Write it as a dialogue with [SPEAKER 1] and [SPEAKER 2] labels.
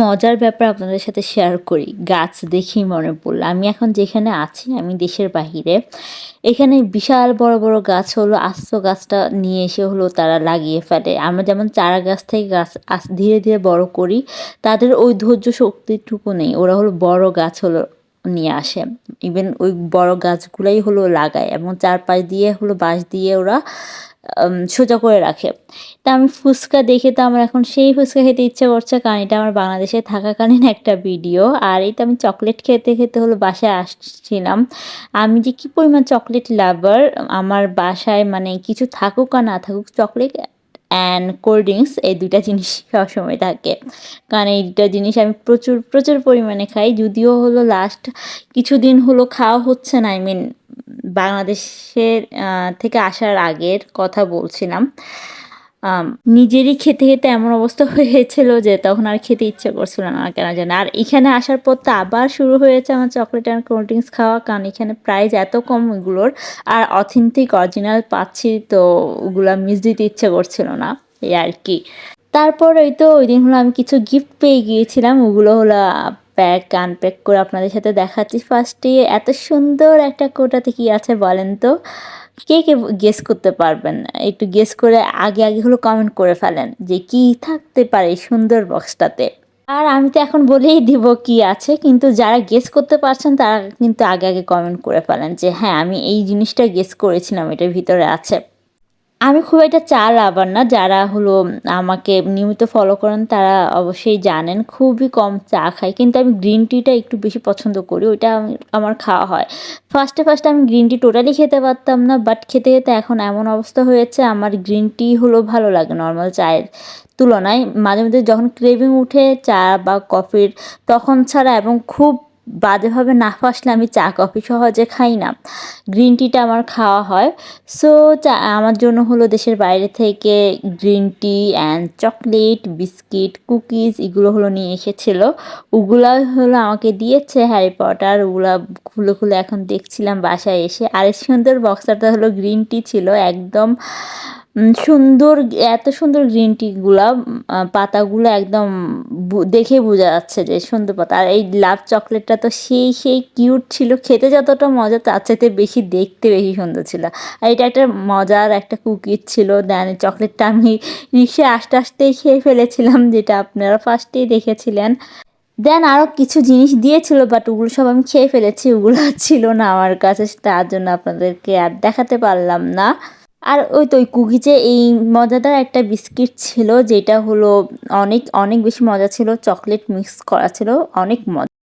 [SPEAKER 1] মজার ব্যাপার আপনাদের সাথে শেয়ার করি। গাছ দেখেই মনে পড়ল। আমি এখন যেখানে আছি, আমি দেশের বাহিরে, এখানে বিশাল বড় বড় গাছ হলো, আস্ত গাছটা নিয়ে এসে হলো তারা লাগিয়ে ফেলে। আমরা যেমন চারা গাছ থেকে গাছ ধীরে ধীরে বড় করি, তাদের ওই ধৈর্য শক্তিটুকু নেই। ওরা হলো বড় গাছ হলো নিয়ে আসে। ইভেন ওই বড় গাছগুলাই হলো লাগায় এবং চারপাশ দিয়ে হলো বাঁশ দিয়ে ওরা সোজা করে রাখে। তা আমি ফুচকা দেখে তো আমার এখন সেই ফুচকা খেতে ইচ্ছে করছে, কারণ এটা আমার বাংলাদেশে থাকাকালীন একটা ভিডিও। আর এই তো আমি চকলেট খেতে খেতে হলো বাসায় আসছিলাম। আমি যে কি পরিমাণ চকলেট লাভার, আমার বাসায় মানে কিছু থাকুক আর না থাকুক, চকলেট অ্যান্ড কোল্ড ড্রিঙ্কস এই দুটা জিনিস সবসময় থাকে। কারণ এই দুটা জিনিস আমি প্রচুর প্রচুর পরিমাণে খাই। যদিও হলো লাস্ট কিছুদিন হলো খাওয়া হচ্ছে না। আই মিন বাংলাদেশের থেকে আসার আগের কথা বলছিলাম। নিজেরই খেতে খেতে এমন অবস্থা হয়েছিল যে তখন আর খেতে ইচ্ছে করছিল না কেন জানি। আর এখানে আসার পর তো আবার শুরু হয়েছে আমার চকলেট অ্যান্ড কোল্ড ড্রিঙ্কস খাওয়া, কারণ এখানে প্রাইস এত কম ওগুলোর, আর অথেন্টিক অরিজিনাল পাচ্ছি তো ওগুলো মিস দিতে ইচ্ছে করছিল না, এই আর কি। তারপর ওই তো ওই দিন হলো আমি কিছু গিফট পেয়ে গিয়েছিলাম, ওগুলো হলো প্যাক আনপ্যাক করে আপনাদের সাথে দেখাচ্ছি। ফার্স্টে এত সুন্দর একটা কোটাতে কি আছে বলেন তো? কে কে গেস করতে পারবেন একটু গেস করে আগে আগে হলো কমেন্ট করে ফেলেন যে কি থাকতে পারে সুন্দর বক্সটাতে আর আমি তো এখন বলেই দিব কি আছে, কিন্তু যারা গেস করতে পারছেন তারা কিন্তু আগে আগে কমেন্ট করে ফেলেন যে হ্যাঁ আমি এই জিনিসটা গেস করেছিলাম, এটার ভিতরে আছে। আমি খুব একটা চা লাভার না, যারা হলো আমাকে নিয়মিত ফলো করেন তারা অবশ্যই জানেন, খুবই কম চা খাই। কিন্তু আমি গ্রিন টিটা একটু বেশি পছন্দ করি, ওইটা আমার খাওয়া হয়। ফার্স্টে ফার্স্টে আমি গ্রিন টি টোটালি খেতে পারতাম না বাট খেতে খেতে এখন এমন অবস্থা হয়েছে, আমার গ্রিন টি হলো ভালো লাগে নর্মাল চায়ের তুলনায়। মাঝে মধ্যে যখন ক্রেভিং উঠে চা বা কফির তখন ছাড়া এবং খুব বাজেভাবে না ফাসলে আমি চা, কফি সহজে খাই না। গ্রিন টিটা আমার খাওয়া হয়। সো চা, আমার জন্য হলো দেশের বাইরে থেকে green tea and chocolate biscuit cookies এগুলো হলো নিয়ে এসেছিল। ওগুলা হলো আমাকে দিয়েছে হ্যারি পটার ওগুলা খুলে খুলে এখন দেখছিলাম বাসায় এসে। আর সুন্দর বক্সারটা হলো গ্রিন টি ছিল। একদম সুন্দর, এত সুন্দর গ্রিন টিগুলা পাতাগুলো একদম দেখে বোঝা যাচ্ছে যে সুন্দর পাতা। আর এই লাভ চকলেটটা তো সেই সেই কিউট ছিল, খেতে যতটা মজা তার চাইতে বেশি দেখতে বেশি সুন্দর ছিল। আর এটা একটা মজার একটা কুকিজ ছিল দেন চকলেটটা আমি রিক্সায় আস্তে আসতেই খেয়ে ফেলেছিলাম, যেটা আপনারা ফার্স্টেই দেখেছিলেন। দেন আরও কিছু জিনিস দিয়েছিল বাট ওগুলো সব আমি খেয়ে ফেলেছি, ওগুলো ছিল না আমার কাছে, তার জন্য আপনাদেরকে আর দেখাতে পারলাম না। আর ওই তো ওই কুকিজে এই মজাদার একটা বিস্কিট ছিল, যেটা হলো অনেক অনেক বেশি মজা ছিল চকলেট মিক্স করা ছিল, অনেক মজা।